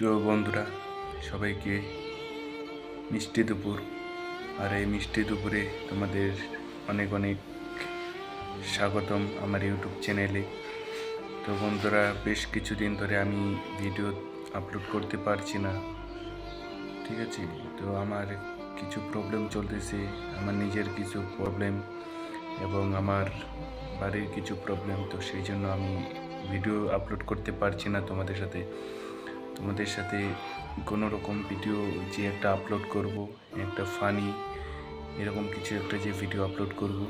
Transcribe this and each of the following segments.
তো বন্ধুরা, সবাইকে মিষ্টি দুপুর। আর এই মিষ্টি দুপুরে তোমাদের অনেক অনেক স্বাগতম আমার ইউটিউব চ্যানেলে। তো বন্ধুরা, বেশ কিছুদিন ধরে আমি ভিডিও আপলোড করতে পারছি না। ঠিক আছে? তো আমার কিছু প্রবলেম চলতেছে, আমার নিজের কিছু প্রবলেম এবং আমার বাড়ির কিছু প্রবলেম তো সেই জন্য আমি ভিডিও আপলোড করতে পারছি না তোমাদের সাথে। তোমাদের সাথে কোনো রকম ভিডিও যে একটা আপলোড করব, একটা ফানি এরকম কিছু একটা যে ভিডিও আপলোড করব,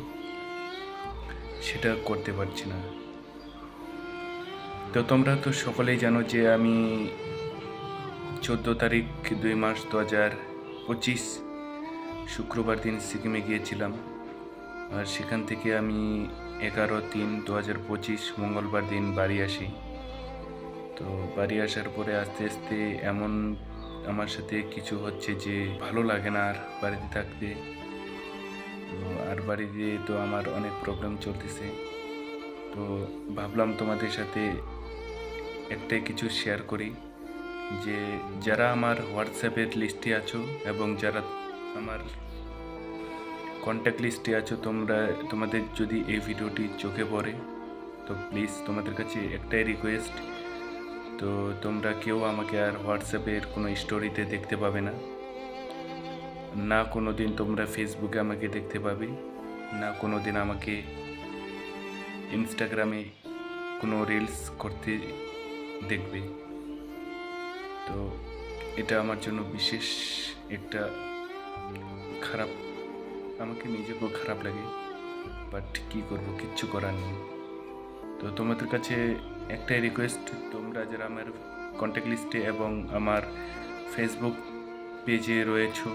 সেটা করতে পারছি না। তো তোমরা তো সকলেই জানো যে আমি চোদ্দ তারিখ দুই মাস দু হাজার পঁচিশ শুক্রবার দিন সিকিমে গিয়েছিলাম। আর সেখান থেকে আমি এগারো তিন দু হাজার পঁচিশ মঙ্গলবার দিন বাড়ি আসি। তো বাড়ি আসার পরে আস্তে আস্তে এমন আমার সাথে কিছু হচ্ছে যে ভালো লাগে না আর বাড়িতে থাকতে। তো আর বাড়িতে তো আমার অনেক প্রবলেম চলতেছে। তো ভাবলাম তোমাদের সাথে একটাই কিছু শেয়ার করি যে যারা আমার হোয়াটসঅ্যাপের লিস্টে আছো এবং যারা আমার কন্ট্যাক্ট লিস্টে আছো, তোমরা, তোমাদের যদি এই ভিডিওটি চোখে পড়ে, তো প্লিজ তোমাদের কাছে একটাই রিকোয়েস্ট তো তোমরা কেউ আমাকে আর হোয়াটসঅ্যাপের কোনো স্টোরিতে দেখতে পাবে না। না কোনো দিন তোমরা ফেসবুকে আমাকে দেখতে পাবে, না কোনো দিন আমাকে ইনস্টাগ্রামে কোনো রিলস করতে দেখবে। তো এটা আমার জন্য বিশেষ একটা খারাপ, আমাকে নিজেকেও খারাপ লাগে বাট কী করব, কিচ্ছু করার নেই। তো তোমাদের কাছে একটাই রিকোয়েস্ট তোমরা যারা আমার কন্ট্যাক্ট লিস্টে এবং আমার ফেসবুক পেজে রয়েছো,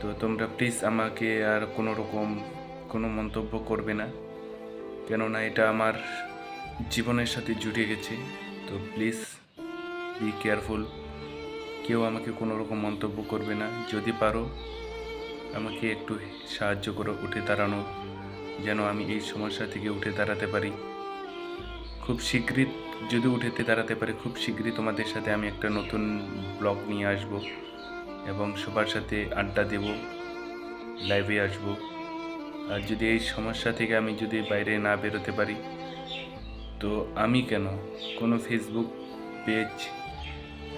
তো তোমরা প্লিজ আমাকে আর কোনো রকম কোনো মন্তব্য করবে না। কেননা এটা আমার জীবনের সাথে জুড়ে গেছে, তো প্লিজ বি কেয়ারফুল কেউ আমাকে কোনো রকম মন্তব্য করবে না। যদি পারো, আমাকে একটু সাহায্য করো, উঠে দাঁড়ানো, যেন আমি এই সমস্যা থেকে উঠে দাঁড়াতে পারি। খুব শীঘ্রই যদি উঠেতে দাঁড়াতে পারে, খুব শীঘ্রই তোমাদের সাথে আমি একটা নতুন ব্লগ নিয়ে আসব এবং সবার সাথে আড্ডা দেব লাইভে আসব। আর যদি এই সমস্যা থেকে আমি যদি বাইরে না বেরোতে পারি, তো আমি কেন? কোনো ফেসবুক পেজ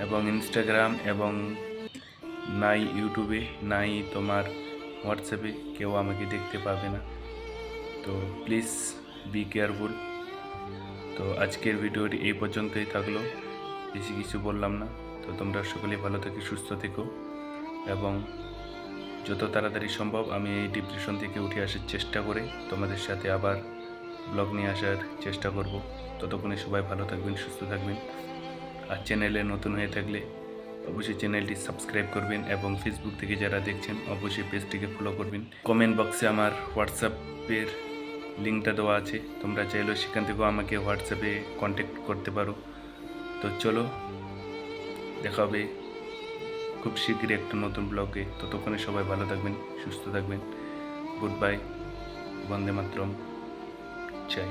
এবং ইনস্টাগ্রাম এবং নাই ইউটিউবে নাই তোমার হোয়াটসঅ্যাপে কেউ আমাকে দেখতে পাবে না। তো প্লিজ বি কেয়ারফুল তো আজকের ভিডিওটি এই পর্যন্তই থাকল। বেশি কিছু বললাম না। তো তোমরা সকলে ভালো থেকে সুস্থ থেকো এবং যত তাড়াতাড়ি সম্ভব আমি এই ডিপ্রেশন থেকে উঠে আসার চেষ্টা করে তোমাদের সাথে আবার ব্লগ নিয়ে আসার চেষ্টা করব। ততক্ষণে সবাই ভালো থাকবেন, সুস্থ থাকবেন। আর চ্যানেলে নতুন হয়ে থাকলে অবশ্যই চ্যানেলটি সাবস্ক্রাইব করবেন এবং ফেসবুক থেকে যারা দেখছেন, অবশ্যই পেজটিকে ফলো করবেন। কমেন্ট বক্সে আমার হোয়াটসঅ্যাপের লিঙ্কটা দেওয়া আছে, তোমরা চাইলেও সেখান থেকেও আমাকে হোয়াটসঅ্যাপে কন্ট্যাক্ট করতে পারো। তো চলো, দেখা হবে খুব শীঘ্রই একটা নতুন ব্লগে ততক্ষণে সবাই ভালো থাকবেন, সুস্থ থাকবেন। গুড বাই বন্দে মাতরম চাই